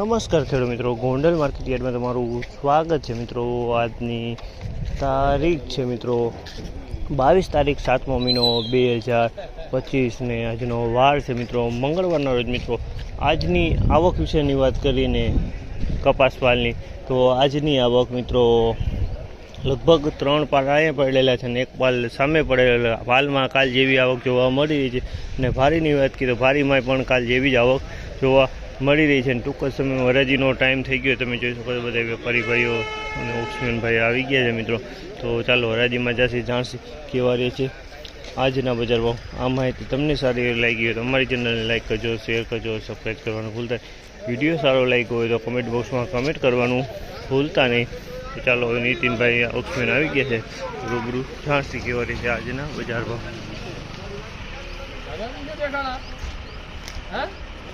નમસ્કાર ખેડૂત મિત્રો, ગોંડલ માર્કેટ યાર્ડમાં તમારું સ્વાગત છે મિત્રો. આજની તારીખ છે મિત્રો બાવીસ તારીખ સાતમો મહિનો બે હજાર પચીસને આજનો વાર છે મિત્રો. મંગળવારના રોજ મિત્રો આજની આવક વિશેની વાત કરીને કપાસ પાલની. તો આજની આવક મિત્રો લગભગ ત્રણ પાલ અહીંયા પડેલા છે અને એક પાલ સામે પડેલા. પાલમાં કાલ જેવી આવક જોવા મળી રહી છે. અને ભારીની વાત કરીએ તો ભારીમાં પણ કાલ જેવી જ આવક જોવા મળી રહી છે અને ટૂંક જ સમયમાં હરાજીનો ટાઈમ થઈ ગયો. તમે જોઈ શકો છો બધા વેપારી ભાઈઓ અને ઓક્સમેન ભાઈ આવી ગયા છે મિત્રો. તો ચાલો હરાજીમાં જશે જાણશી કેવા રહે છે આજના બજાર ભાવ. આ માહિતી તમને સારી એવી લાગી હોય તો અમારી ચેનલને લાઈક કરજો શેર કરજો સબસ્ક્રાઈબ કરવાનું ભૂલતા. વીડિયો સારો લાગ્યો હોય તો કમેન્ટ બોક્સમાં કમેન્ટ કરવાનું ભૂલતા નહીં. ચાલો હવે નીતિનભાઈ ઓક્સમેન આવી ગયા છે. રૂબરૂ જાણશી કેવા રહે છે આજના બજાર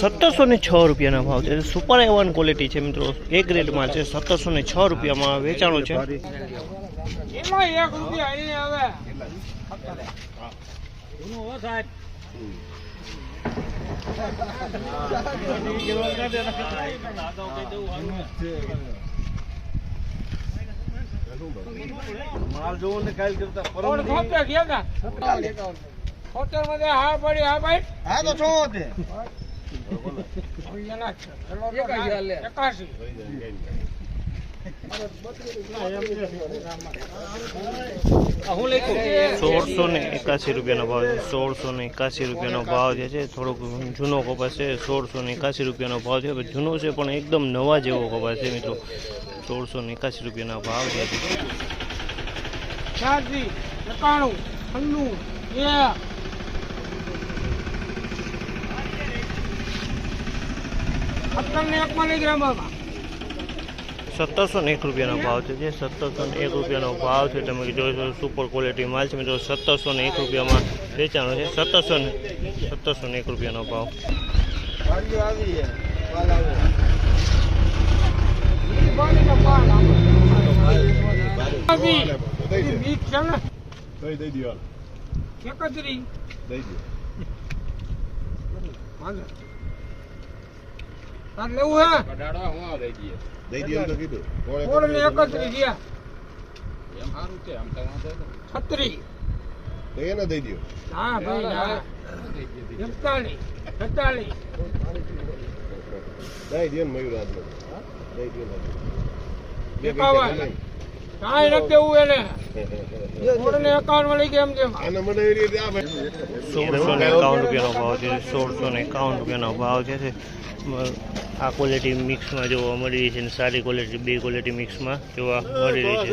સત્તરસો ને છ રૂપિયાના ભાવ છે. સુપર એવન ક્વોલિટી છે મિત્રો. એક ગ્રેડમાં છે. સત્તરસો ને છ રૂપિયામાં વેચાણું છે. એ માલ જોવો ને કાલ કરતા હોટેલ સોળસો ને એકાસી રૂપિયાનો ભાવ છે. સોળસો ને એકાસી રૂપિયાનો ભાવ જે છે થોડોક જૂનો કપાસ છે. સોળસો ને એકાસી રૂપિયાનો ભાવ છે. જૂનો છે પણ એકદમ નવા જેવો કપાસ છે મિત્રો. સોળસો ને એકાસી રૂપિયાનો ભાવ છે. એકાણું છન્નું સત્તરસો ને એક રૂપિયાનો ભાવ છે જે સત્તરસો ને એક રૂપિયાનો ભાવ છે. તમે જોઈ શકો સુપર ક્વોલિટી માલ છે. મિત્રો સત્તરસો ને એક રૂપિયામાં વેચાણો છે. સત્તરસો ને સત્તરસો ને એક રૂપિયાનો ભાવ. દઈ લેવું હે? છે હું આ દઈ દઈએ દઈ દે વાંધો. તાર લેવું ને દઈ ગયા? એમ તો છે આમ તો ને કીધું? એકત્રીસ ગયા તો એને દઈ દો હા ભાઈ ના. એકતાલીસ છેતાલીસ દઈ દે ને મયુર આજનો દઈ દે ને એકાવન. સોળસો ને એકાવન રૂપિયાનો ભાવ છે સોળસો ને એકાવન રૂપિયાનો ભાવ છે તે, આ ક્વોલિટી મિક્સમાં જોવા મળી રહી છે અને સારી ક્વોલિટી બે ક્વોલિટી મિક્સમાં જોવા મળી રહી છે.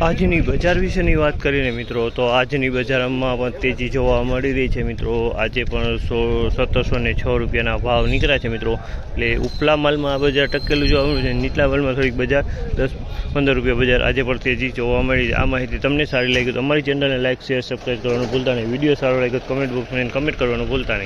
આજની બજાર વિશેની વાત કરીને મિત્રો, તો આજની બજારમાં પણ તેજી જોવા મળી રહી છે મિત્રો. આજે પણ સો, સત્તરસો ને છ રૂપિયાના ભાવ નીકળ્યા છે મિત્રો. એટલે ઉપલા માલમાં આ બજાર ટકેલું જોવા મળ્યું છે. નીચલા માલમાં થોડીક બજાર, દસ, પંદર રૂપિયા બજાર આજે પણ તેજી જોવા મળી છે. આ માહિતી તમને સારી લાગી તો અમારી ચેનલને લાઇક શેર, સબસ્ક્રાઈબ કરવાનું ભૂલતા નહીં. વીડિયો સારો લાગ્યો કમેન્ટ બોક્સમાં કમેન્ટ કરવાનું ભૂલતા નહીં.